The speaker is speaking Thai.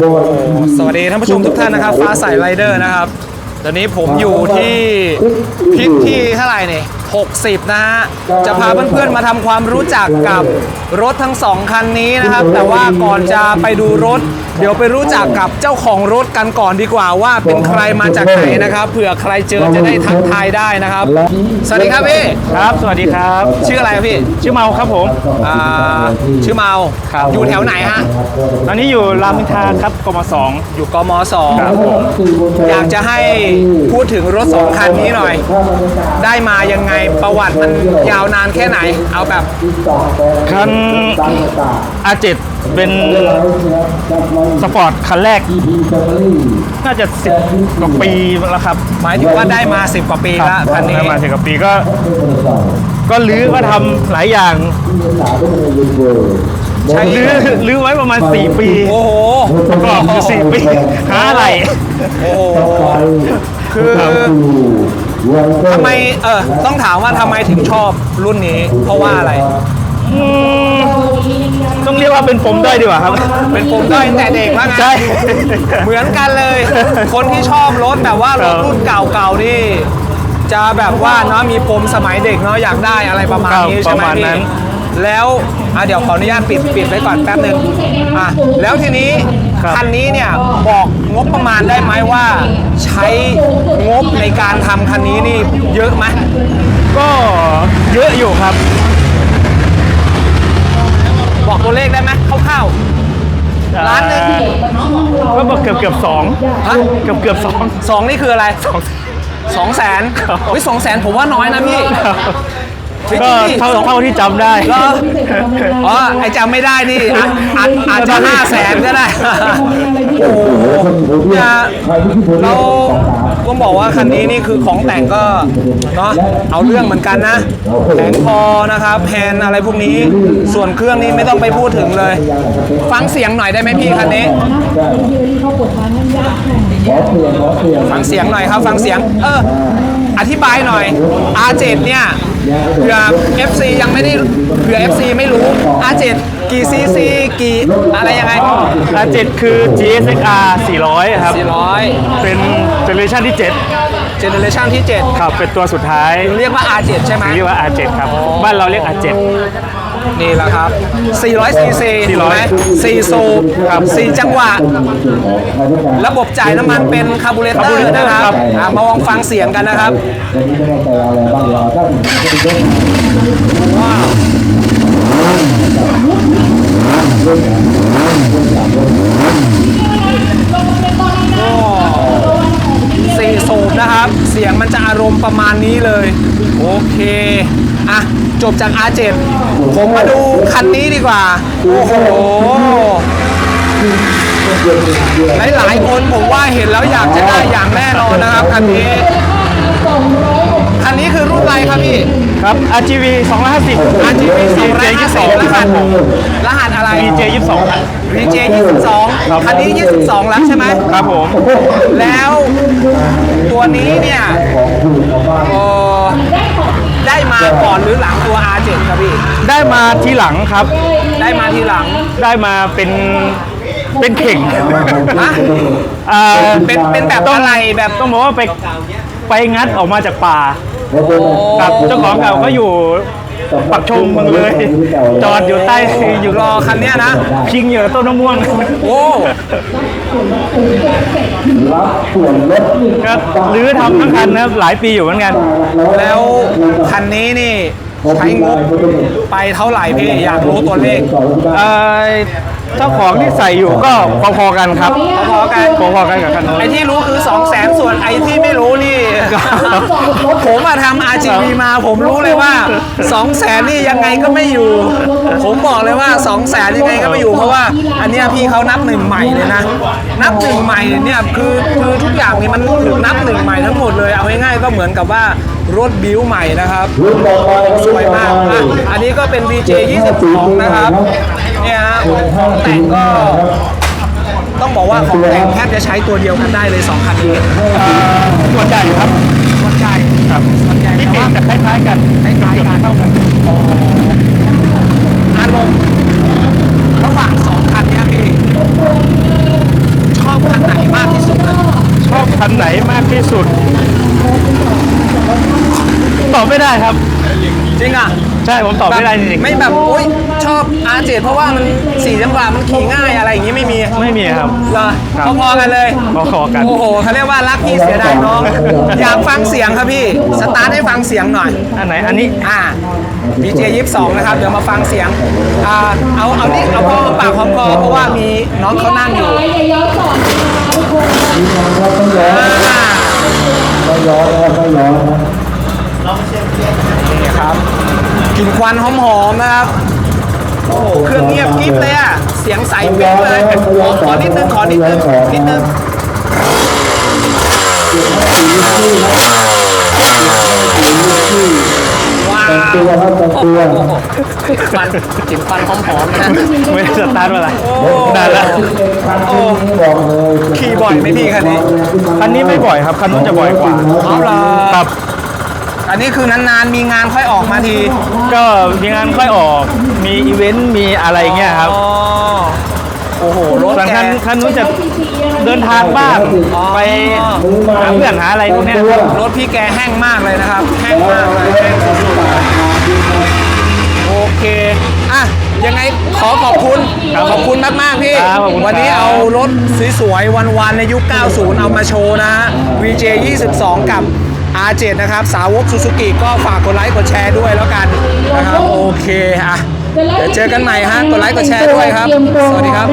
สวัสดีท่านผู้ชมทุกท่านนะครับ ฟ้าใสไรเดอร์นะครับ ตอนนี้ผมอยู่ที่คลิกที่เท่าไหร่เนี่ย60 นะฮะ จะพาเพื่อนๆมาทำความรู้จักกับรถทั้งสองคันนี้นะครับ แต่ว่าก่อนจะไปดูรถ เดี๋ยวไปรู้จักกับเจ้าของรถกันก่อนดีกว่าว่าเป็นใครมาจากไหนนะครับ เผื่อใครเจอจะได้ทักทายได้นะครับ สวัสดีครับพี่ ครับ สวัสดีครับ ชื่ออะไรครับพี่ ชื่อเมาครับผมอ่าชื่อเมาครับอยู่แถวไหนฮะ ตอนนี้อยู่รามอินทราครับ กมสองอยู่กมสองครับผม อยากจะให้พูดถึงรถสองคันนี้หน่อย ได้มายังไงประวัติมันยาวนานแค่ไหน เอาแบบ คันอาเจ็ดเป็นสปอร์ตคันแรก น่าจะสิบกว่าปีแล้วครับหมายถึงว่าได้มา10กว่าปีแล้วคันนี้ ได้มาสิบกว่าปีก็ ก็ลื้อก็ทำหลายอย่างใช่ลื้อลื้อไว้ประมาณ 4 ปี โอ้โหประกอบอยู่4ปีหาอะไรโอ้โหคือ ทำไมเออต้องถามว่าทำไมถึงชอบรุ่นนี้ เพราะว่าอะไรอืมต้องเรียกว่าเป็นผมได้ดีกว่าครับ เป็นผมด้อยตั้งแต่เด็กว่าไงใช่ เหมือนกันเลย คนที่ชอบรถแบบว่ารถครับรุ่นเก่าๆนี่ จะแบบว่าเนาะมีปมสมัยเด็กเนาะอยากได้อะไรประมาณนี้ครับใช่ไหมประมาณพี่นั้น แล้วอะเดี๋ยวขออนุญาตปิดปิดไว้ก่อนแป๊บหนึ่งอะแล้วทีนี้ครับ คันนี้เนี่ยบอกงบประมาณได้ไหมว่า ใช้งบในการทำคันนี้นี่เยอะไหมก็เยอะอยู่ครับ บอกตัวเลขได้ไหมคร่าวล้านหนึ่ง ก็บอกเกือบเกือบสองๆฮะเกือบเกือบสอง สองนี่คืออะไรสองแสนครับ เฮ้ยสองแสนผมว่าน้อยนะพี่ เฮ้ยก็จริงๆเท่าสองเท่าที่จำได้ เหรอ อ๋อไอจำไม่ได้นี่อาจอาจอาจจะห้าแสนก็ได้ โอ้โหเนี่ยเราต้องบอกว่าคันนี้นี่คือของแต่งก็เนาะเอาเรื่องเหมือนกันนะแผงคอนะครับแฮนด์อะไรพวกนี้ ส่วนเครื่องนี้ไม่ต้องไปพูดถึงเลย ฟังเสียงหน่อยได้ไหมพี่คันนี้ ฟังเสียงหน่อยครับ ฟังเสียง เออ อธิบายหน่อย R7 เนี่ยเผื่อ FC ยังไม่ได้เผื่อ FC ไม่รู้ R7 กี่ซีซีกี่อะไรยังไง R7 คือ GSXR 400 ครับ 400 เป็นเจเนอเรชันที่ เจเนเรชันที่7ครับ เป็นตัวสุดท้าย7เรียกว่า R7 ใช่ไหม เรียกว่า R7 ครับ บ้านเราเรียก R7 นี่แหละครับ 400 ซีซีถูกไหม4สูบครับ4จังหวะ ระบบจ่ายน้ำมันเป็นคาร์บูเรเตอร์นะครับอะมาลองฟังเสียงกันนะครับว้าวโอ้สี่สูบนะครับ เสียงมันจะอารมณ์ประมาณนี้เลย โอเค อะ จบจาก R7 ผมมาดูคันนี้ดีกว่า โอ้โห หลายๆคนผมว่าเห็นแล้วอยากจะได้อย่างแน่นอนนะครับคันนี้ คันนี้คือรุ่นอะไรครับพี่ ครับ RGV 250 RGB 2 2 2 2รหัสครับผมรหัสอะไร BJ 22ครับ VJ 22คันนี้ 22 แล้วใช่ไหมครับผม แล้วตัวนี้เนี่ยเอ่อได้มา ก่อนหรือหลังตัว R7 ครับพี่ ได้มาทีหลังครับ ได้มาทีหลัง ได้มาเป็นเป็นเข่งฮะอ่าเป็นเป็นแบบอะไรแบบต้องบอกว่าไปไปงัดออกมาจากป่าครับเจ้าของเก่าก็อยู่ ปักชมเมืองเลย จอดอยู่ใต้อยู่รอคันเนี้ยนะพิงอยู่กับต้นมะม่วงโอ้ก็รื้อทำทั้งคันนะครับหลายปีอยู่เหมือนกัน แล้วคันนี้นี่ใช้งบไปเท่าไหร่พี่อยากรู้ตัวเลขเอ่อ เจ้าของที่ใส่อยู่ก็พอๆกันครับพอๆกัน พอๆกันกับคันโน้น ไอ้ที่รู้คือ 2 0 0แสนส่วนไอ้ที่ไม่รู้นี่ ผมมาทำ RGB มาผมรู้เลยว่า 2 0 0แสนนี่ยังไงก็ไม่อยู่ ผมบอกเลยว่า 2 0 0แสนยังไงก็ไม่อยู่เพราะว่าอันเนี้ยพี่เขานับหนึ่งใหม่เลยนะ นับหนึ่งใหม่เนี่ยคือคือทุกอย่างนี่มันนับหนึ่งใหม่ทั้งหมดเลยเอาง่ายๆก็เหมือนกับว่ารถบิวใหม่นะครับสวยมากอะอันนี้ก็เป็น VJ 22 นะครับ ว่ของแต่งก็ต้องบอกว่าของแต่งแทบจะใช้ตัวเดียวกันได้เลยสองคันนี้ส่วนใหญ่ครับส่วใหญ่ครับส่วใหญ่ที่เห็นจะคล้ายๆกันคล้ายๆกันเท่ากันอารมณ์ระหว่างสองคันนี้พี่ชอบคันไหนมากที่สุดชอบคันไหนมากที่สุดตอบไม่ได้ครับจริงอะ ใช่ผมตอบไม่ได้จริงไม่แบบโอ๊ยชอบ R7 เพราะว่ามันสี่จังหวะมันขี่ง่ายอะไรอย่างงี้ไม่มีๆไม่มีครับ เหรอครับพอๆกันเลยพอๆกัน โอ้โหเขาเรียกว่ารักพี่เสียดายน้อง อยากฟังเสียงครับพี่สตาร์ทให้ฟังเสียงหน่อย อันไหนอันนี้อ่า BJ 22นะครับ เดี๋ยวมาฟังเสียงอ่าเอาเอานี่เอาพอปากหอมคอเพราะว่ามีน้องเขานั่งอยู่ อย่าย้อนสอนนะคะทุกคนอ่าไม่ย้อนนะครับไม่ย้อนนะ นี่ครับ กลิ่นควันหอมๆนะครับ โอ้โหเครื่องเงียบกริ๊บเลยอะ เสียงใสปิ๊บเลยขอขอนิดนึงขอนิดนึงนิดนึงว้าวตัวครับแต่งตัวโอ้โหกลิ่นควันกลิ่นควันหอมๆนะ ไม่ได้สตาร์ทมาอะไรโอ้นานแล้วโอ้บอกเลยขี่บ่อยไหมพี่คันนี้ คันนี้ไม่บ่อยครับ คันนู้นจะบ่อยกว่าเอาเหรอครับ อันนี้คือนานๆมีงานค่อยออกมาทีก็มีงานค่อยออก มีอีเวนต์ มีอะไรเงี้ยครับ อ๋อโอ้โหรถส่วนแก คันคันนู้นจะเดินทางบ้างไปหาเพื่อนหาอะไรพวกเนี้ยครับรถพี่แกแห้งมากเลยนะครับ แห้งมากเลยแห้งสุดๆเลยโอเคอะยังไงขอขอบคุณขอบคุณมากๆพี่ ครับขอบคุณวันนี้ครับเอารถสวยๆวันๆในยุค 90 เอามาโชว์นะฮะ VJ 22 กับ R7 นะครับ สาวกซูซูกิก็ฝากกดไลค์กดแชร์ด้วยแล้วกันนะครับโอเคอะเดี๋ยวเจอกันใหม่ฮะกดไลค์กดแชร์ด้วยครับเตรียมตัวสวัสดีครับ